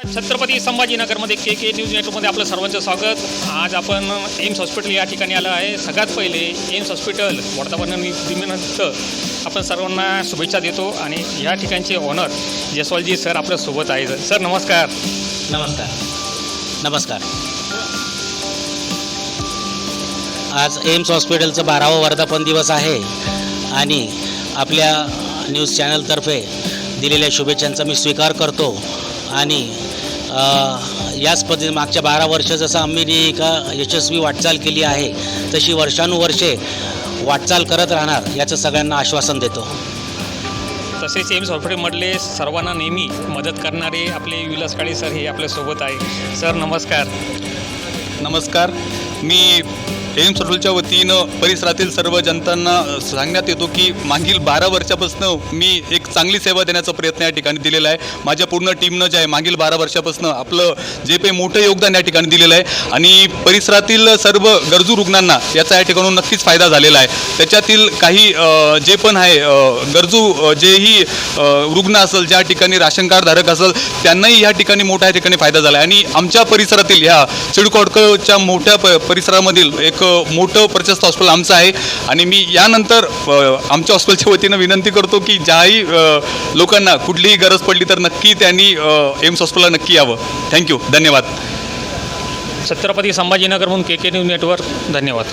छत्रपती संभाजीनगरमध्ये के के news नेटवर्कमध्ये आपलं सर्वांचं स्वागत. आज आपण एम्स हॉस्पिटल या ठिकाणी आलं आहे. सगळ्यात पहिले एम्स हॉस्पिटल वर्धापन आपण सर्वांना शुभेच्छा देतो आणि या ठिकाणचे ऑनर जयस्वालजी सर आपल्यासोबत आहे सर नमस्कार. नमस्कार. नमस्कार. आज एम्स हॉस्पिटलचं बारावं वर्धापन दिवस आहे आणि आपल्या न्यूज चॅनलतर्फे दिलेल्या शुभेच्छांचा मी स्वीकार करतो. आणि याच पद्धतीने मागच्या बारा वर्ष जसं आम्ही एका यशस्वी वाटचाल केली आहे तशी वर्षानुवर्षे वाटचाल करत राहणार याचं सगळ्यांना आश्वासन देतो. तसेच एम्स हॉस्पिटलमधले सर्वांना नेहमी मदत करणारे आपले विलास काळे सर हे आपल्यासोबत आहे. सर नमस्कार. नमस्कार. मी एम्स हॉस्पिटलच्या वतीनं परिसरातील सर्व जनतांना सांगण्यात येतो की मागील बारा वर्षापासून मी एक चांगली सेवा देण्याचा प्रयत्न या ठिकाणी दिलेला आहे. माझ्या पूर्ण टीमनं जे आहे मागील बारा वर्षापासून आपलं जे काही मोठं योगदान या ठिकाणी दिलेलं आहे. आणि परिसरातील सर्व गरजू रुग्णांना याचा या ठिकाणून नक्कीच फायदा झालेला आहे. त्याच्यातील काही जे पण आहे गरजू जेही रुग्ण असेल ज्या ठिकाणी राशन कार्डधारक असेल त्यांनाही या ठिकाणी मोठ्या ठिकाणी फायदा झाला आहे. आणि आमच्या परिसरातील ह्या सिडकोडकच्या मोठ्या प परिसरामधील एक मोठं प्रशस्त हॉस्पिटल आमचं आहे. आणि मी यानंतर आमच्या हॉस्पिटलच्या वतीनं विनंती करतो की ज्याही लोकांना कुठलीही गरज पडली तर नक्की त्यांनी एम्स हॉस्पिटलला नक्की यावं. थँक्यू धन्यवाद. छत्रपती संभाजीनगर म्हणून के के न्यूज नेटवर्क धन्यवाद.